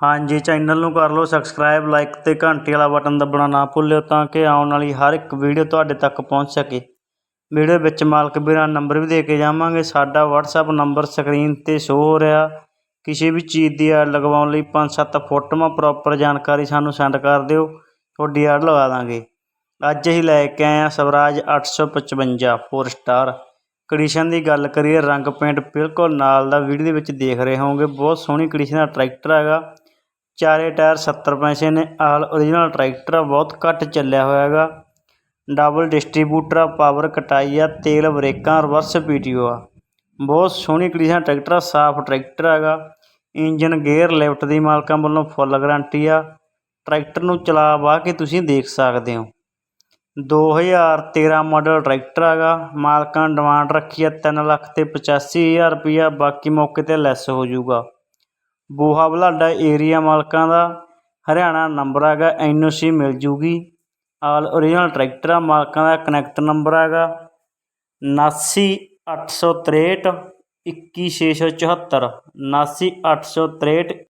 ਹਾਂਜੀ, ਚੈਨਲ ਨੂੰ ਕਰ ਲਓ ਸਬਸਕ੍ਰਾਈਬ, ਲਾਈਕ ਤੇ ਘੰਟੀ ਵਾਲਾ ਬਟਨ ਦੱਬਣਾ ਨਾ ਭੁੱਲਿਓ ਤਾਂ ਕਿ ਆਉਣ ਵਾਲੀ ਹਰ ਇੱਕ ਵੀਡੀਓ ਤੁਹਾਡੇ ਤੱਕ ਪਹੁੰਚ ਸਕੇ। ਵੀਡੀਓ ਵਿੱਚ ਮਾਲਕ ਵੀਰਾਂ ਨੰਬਰ ਵੀ ਦੇ ਕੇ ਜਾਵਾਂਗੇ। ਸਾਡਾ WhatsApp ਨੰਬਰ ਸਕਰੀਨ ਤੇ ਸ਼ੋ ਹੋ ਰਿਹਾ। ਕਿਸੇ ਵੀ ਚੀਜ਼ ਦੀ ਐਡ ਲਗਵਾਉਣ ਲਈ ਪੰਜ ਸੱਤ ਫੋਟੋਆਂ ਪ੍ਰੋਪਰ ਜਾਣਕਾਰੀ ਸਾਨੂੰ ਸੈਂਡ ਕਰ ਦਿਓ। ਤੁਹਾਡੀ ਐਡ ਲਗਾ ਦਾਂਗੇ। ਅੱਜ ਅਸੀਂ ਲੈ ਕੇ ਆਏ ਆ ਸਵਰਾਜ 855 4 ਸਟਾਰ ਕੰਡੀਸ਼ਨ ਦੀ ਗੱਲ ਕਰੀਏ, ਰੰਗ ਪੇਂਟ ਬਿਲਕੁਲ ਨਾਲ ਦਾ। ਵੀਡੀਓ ਦੇ ਵਿੱਚ ਦੇਖ ਰਹੇ ਹੋਵੋਗੇ, ਬਹੁਤ ਸੋਹਣੀ ਕੰਡੀਸ਼ਨ ਦਾ ਟਰੈਕਟਰ ਹੈਗਾ। ਚਾਰੇ ਟਾਇਰ 70 ਪੈਸੇ ਨੇ, ਆਲ ਓਰੀਜਨਲ ਟਰੈਕਟਰ ਆ, ਬਹੁਤ ਘੱਟ ਚੱਲਿਆ ਹੋਇਆ ਹੈਗਾ। ਡਬਲ ਡਿਸਟਰੀਬਿਊਟਰ ਆ ਪਾਵਰ ਕਟਾਈ ਆ, ਤੇਲ ਬ੍ਰੇਕਾਂ ਰਿਵਰਸ ਪੀ ਟੀ ਓ ਆ। ਬਹੁਤ ਸੋਹਣੀ ਕੰਡੀਸ਼ਨ ਟਰੈਕਟਰ ਆ, ਸਾਫ਼ ਟਰੈਕਟਰ ਹੈਗਾ। ਇੰਜਨ ਗੇਅਰ ਲਿਫਟ ਦੀ ਮਾਲਕਾਂ ਵੱਲੋਂ ਫੁੱਲ ਗਾਰੰਟੀ ਆ। ਟਰੈਕਟਰ ਨੂੰ ਚਲਾ ਵਾ ਕੇ ਤੁਸੀਂ ਦੇਖ ਸਕਦੇ ਹੋ। 2013 ਮਾਡਲ ਟਰੈਕਟਰ ਹੈਗਾ। ਮਾਲਕਾਂ ਡਿਮਾਂਡ ਰੱਖੀ ਆ, ਤਿੰਨ ਲੱਖ ਤੇ ਪਚਾਸੀ ਹਜ਼ਾਰ ਰੁਪਈਆ, ਬਾਕੀ ਮੌਕੇ 'ਤੇ ਲੈਸ ਹੋ ਜਾਊਗਾ। ਬੋਹਾ ਬੁਲਾਡਾ ਏਰੀਆ ਮਾਲਕਾਂ ਦਾ। ਹਰਿਆਣਾ ਨੰਬਰ ਹੈਗਾ, ਐਨ ਸੀ ਮਿਲ ਜੂਗੀ। ਆਲ ਓਰੀਜਨਲ ਟਰੈਕਟਰ ਆ, ਮਾਲਕਾਂ ਦਾ ਕਨੈਕਟ ਨੰਬਰ ਹੈਗਾ। ਉਨਾਸੀ ਅੱਠ ਸੌ ਤ੍ਰੇਹਠ, ਇੱਕੀ ਛੇ ਸੌ ਚੁਹੱਤਰ ਉਨਾਸੀ ਅੱਠ ਸੌ ਤ੍ਰੇਹਠ